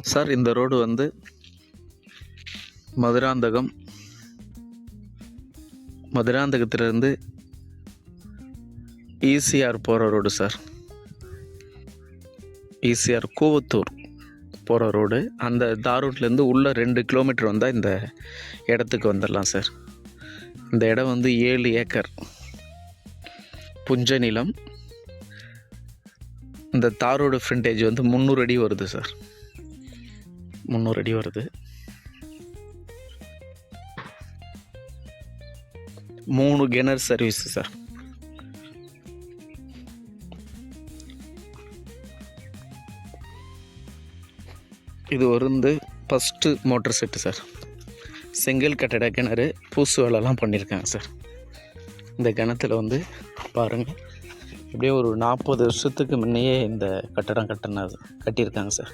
Sir இந்த road வந்து மதுராந்தகம் மதுராந்தகத்திலிருந்து ஈசிஆர் போகிற ரோடு சார். ஈசிஆர் கூவத்தூர் போகிற ரோடு. அந்த தாரூட்லேருந்து உள்ள ரெண்டு கிலோமீட்டர் வந்தால் இந்த இடத்துக்கு வந்துடலாம் சார். இந்த இடம் வந்து ஏழு ஏக்கர். புஞ்ச நிலம். இந்த தாரோட ஃப்ரண்டேஜ் வந்து முந்நூறு அடி வருது சார். முந்நூறு அடி வருது. மூணு கெனர் சர்வீஸ் சார் இது வந்து ஃபஸ்ட்டு மோட்டர் செட்டு சார் செங்கல் கட்டட கிணறு பூசு வேலைலாம் பண்ணியிருக்காங்க சார் இந்த கிணத்துல வந்து பாருங்கள் இப்படியே ஒரு நாற்பது வருஷத்துக்கு முன்னையே இந்த கட்டடம் கட்டினா கட்டியிருக்காங்க சார்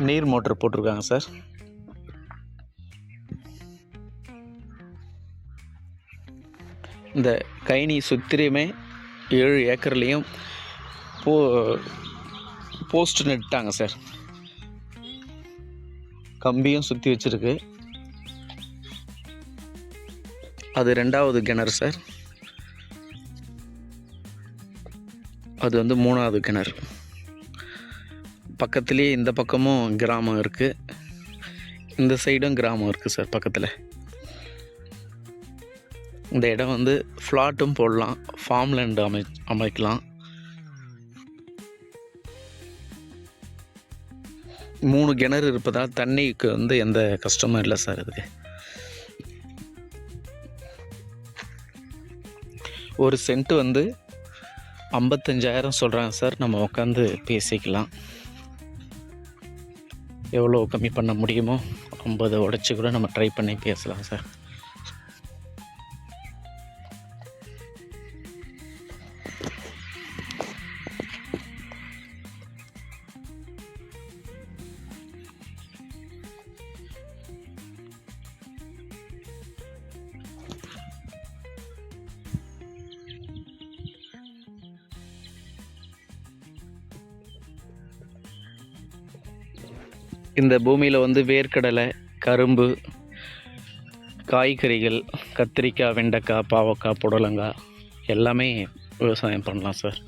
நீர் மோட்டர் போட்டிருக்காங்க சார். இந்த கைனி சுத்திரியுமே ஏழு ஏக்கர்லேயும் போ போஸ்ட் நட்டாங்க சார். கம்பியும் சுற்றி வச்சுருக்கு. அது ரெண்டாவது கிணறு சார். அது வந்து மூணாவது கிணறு. பக்கத்துலேயே இந்த பக்கமும் கிராமம் இருக்குது இந்த சைடும் கிராமம் இருக்குது சார் பக்கத்தில். இந்த இடம் வந்து ஃப்ளாட்டும் போடலாம் ஃபார்ம் லேண்டு அமை அமைக்கலாம். மூணு கிணறு இருப்பதால் தண்ணிக்கு வந்து எந்த கஷ்டமும் இல்லை சார் இதுக்கு. ஒரு சென்ட் வந்து ஐம்பத்தஞ்சாயிரம் சொல்கிறாங்க சார் நம்ம உட்காந்து பேசிக்கலாம். எவ்வளோ கம்மி பண்ண முடியுமோ ஐம்பது உடச்சி கூட நம்ம ட்ரை பண்ணி பேசலாம் சார். இந்த பூமியில் வந்து வேர்க்கடலை கரும்பு காய்கறிகள் கத்திரிக்காய் வெண்டைக்காய் பாவக்காய் புடலங்காய் எல்லாமே விவசாயம் பண்ணலாம் சார்.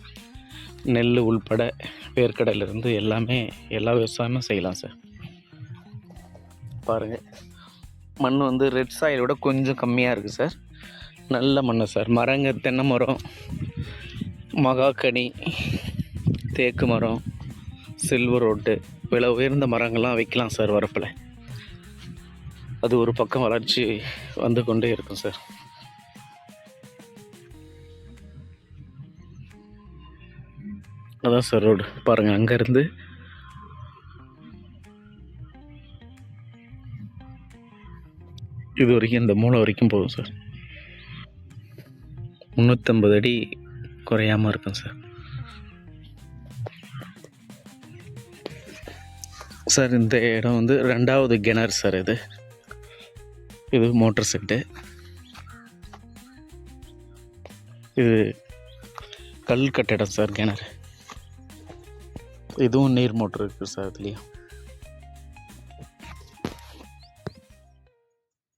நெல் உள்பட வேர்க்கடலையிலேருந்து எல்லாமே எல்லா விவசாயமும் செய்யலாம் சார். பாருங்கள் மண் வந்து ரெட் சாயிலோட கொஞ்சம் கம்மியாக இருக்குது சார். நல்ல மண் சார். மரங்க தென்னை மரம் மகாக்கனி தேக்கு மரம் சில்வர் ரோட்டு விலை உயர்ந்த மரங்கள்லாம் வைக்கலாம் சார் வரப்பில். அது ஒரு பக்கம் வளர்ச்சி வந்து கொண்டே இருக்கும் சார். அதான் சார் ரோடு பாருங்கள் அங்கேருந்து இது வரைக்கும் இந்த மூளை வரைக்கும் போகும் சார். முந்நூற்றம்பது அடி குறையாமல் இருக்கும் சார். சார் இந்த இடம் வந்து ரெண்டாவது கிணறு சார் இது. இது மோட்டர் செட்டு. இது கல் கட்டிடம் சார் கிணறு. இதுவும் நீர் மோட்டர் இருக்குது சார் இதுலேயும்.